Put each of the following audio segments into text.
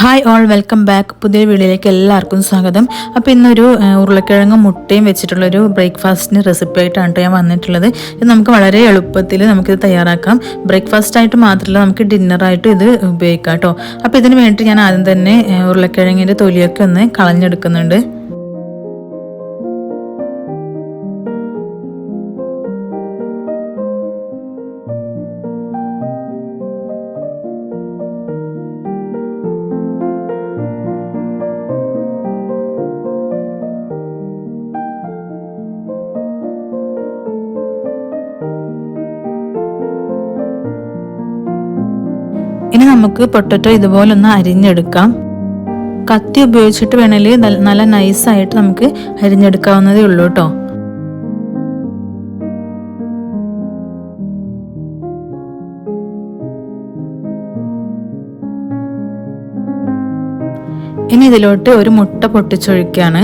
Hi all welcome back പുതിയ വീഡിയോയിലേക്ക് എല്ലാവർക്കും സ്വാഗതം. അപ്പോൾ ഇന്നൊരു ഉരുളക്കിഴങ്ങും മുട്ടയും വെച്ചിട്ടുള്ളൊരു ബ്രേക്ക്ഫാസ്റ്റിന് റെസിപ്പി ആയിട്ടാണ് ട്ടോ ഞാൻ വന്നിട്ടുള്ളത്. ഇത് നമുക്ക് വളരെ എളുപ്പത്തിൽ നമുക്കിത് തയ്യാറാക്കാം. ബ്രേക്ക്ഫാസ്റ്റ് ആയിട്ട് മാത്രമല്ല നമുക്ക് ഡിന്നറായിട്ടും ഇത് ഉപയോഗിക്കാം കേട്ടോ. അപ്പോൾ ഇതിന് വേണ്ടി ഞാൻ ആദ്യം തന്നെ ഉരുളക്കിഴങ്ങിന്റെ തൊലിയൊക്കെ ഒന്ന് കളഞ്ഞെടുക്കുന്നുണ്ട്. ഇനി നമുക്ക് പൊട്ടറ്റോ ഇതുപോലെ ഒന്ന് അരിഞ്ഞെടുക്കാം. കത്തി ഉപയോഗിച്ചിട്ട് വേണമെങ്കിൽ നല്ല- നൈസായിട്ട് നമുക്ക് അരിഞ്ഞെടുക്കാവുന്നതേ ഉള്ളൂ കേട്ടോ ഇനി ഇതിലോട്ട് ഒരു മുട്ട പൊട്ടിച്ചൊഴിക്കാണ്.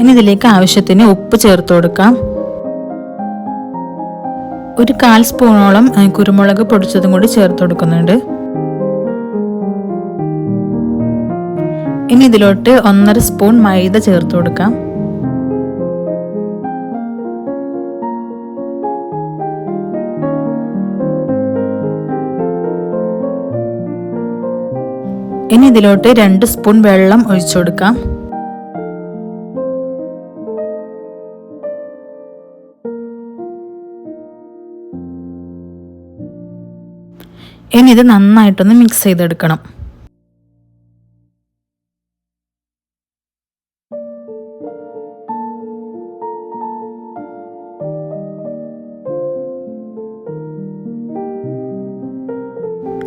ഇനി ഇതിലേക്ക് ആവശ്യത്തിന് ഉപ്പ് ചേർത്ത് കൊടുക്കാം. ഒരു കാൽ സ്പൂണോളം കുരുമുളക് പൊടിച്ചതും കൂടി ചേർത്ത് കൊടുക്കുന്നുണ്ട്. ഇനി ഇതിലോട്ട് ഒന്നര സ്പൂൺ മൈദ ചേർത്ത് കൊടുക്കാം. ഇനി ഇതിലോട്ട് രണ്ട് സ്പൂൺ വെള്ളം ഒഴിച്ചു കൊടുക്കാം. ഇനി ഇത് നന്നായിട്ടൊന്ന് മിക്സ് ചെയ്തെടുക്കണം.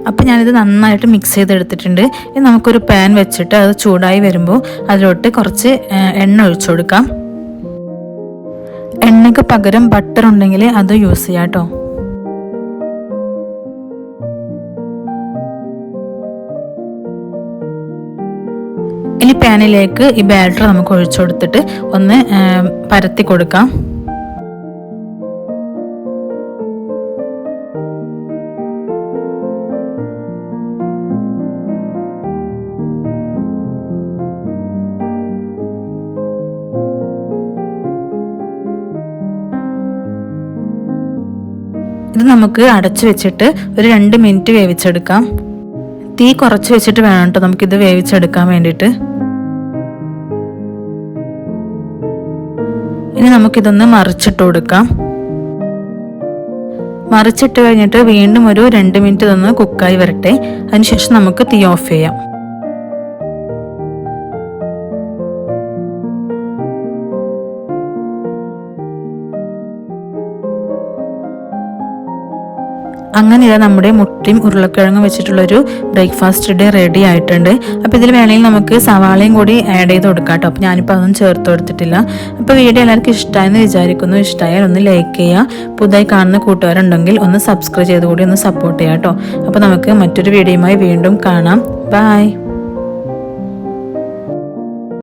അപ്പം ഞാനിത് നന്നായിട്ട് മിക്സ് ചെയ്തെടുത്തിട്ടുണ്ട്. ഇനി നമുക്കൊരു പാൻ വെച്ചിട്ട് അത് ചൂടായി വരുമ്പോൾ അതിലോട്ട് കുറച്ച് എണ്ണ ഒഴിച്ചു കൊടുക്കാം. എണ്ണയ്ക്ക് പകരം ബട്ടർ ഉണ്ടെങ്കിൽ അത് യൂസ് ചെയ്യാം കേട്ടോ ഇനി പാനിലേക്ക് ഈ ബാറ്റർ നമുക്ക് ഒഴിച്ചു കൊടുത്തിട്ട് ഒന്ന് പരത്തി കൊടുക്കാം. ഇത് നമുക്ക് അടച്ചു വെച്ചിട്ട് ഒരു രണ്ട് മിനിറ്റ് വേവിച്ചെടുക്കാം. തീ കുറച്ച് വെച്ചിട്ട് വേണം കേട്ടോ നമുക്കിത് വേവിച്ചെടുക്കാൻ വേണ്ടിയിട്ട്. ഇനി നമുക്കിതൊന്ന് മറിച്ചിട്ട് കൊടുക്കാം. മറിച്ചിട്ട് കഴിഞ്ഞിട്ട് വീണ്ടും ഒരു രണ്ട് മിനിറ്റ് ഇതൊന്ന് കുക്കായി വരട്ടെ. അതിനുശേഷം നമുക്ക് തീ ഓഫ് ചെയ്യാം. അങ്ങനെ ഇതാ നമ്മുടെ മുട്ടയും ഉരുളക്കിഴങ്ങും വെച്ചിട്ടുള്ളൊരു ബ്രേക്ക്ഫാസ്റ്റ് ഡേ റെഡി ആയിട്ടുണ്ട്. അപ്പോൾ ഇതിൽ വേണമെങ്കിൽ നമുക്ക് സവാളയും കൂടി ആഡ് ചെയ്ത് കൊടുക്കാം കേട്ടോ അപ്പോൾ ഞാനിപ്പോൾ അതൊന്നും ചേർത്ത് കൊടുത്തിട്ടില്ല. അപ്പോൾ വീഡിയോ എല്ലാവർക്കും ഇഷ്ടമായെന്ന് വിചാരിക്കുന്നു. ഇഷ്ടമായാൽ ഒന്ന് ലൈക്ക് ചെയ്യുക പുതുതായി കാണുന്ന കൂട്ടുകാരുണ്ടെങ്കിൽ ഒന്ന് സബ്സ്ക്രൈബ് ചെയ്ത് കൂടി ഒന്ന് സപ്പോർട്ട് ചെയ്യാം കേട്ടോ അപ്പോൾ നമുക്ക് മറ്റൊരു വീഡിയോയുമായി വീണ്ടും കാണാം. ബൈ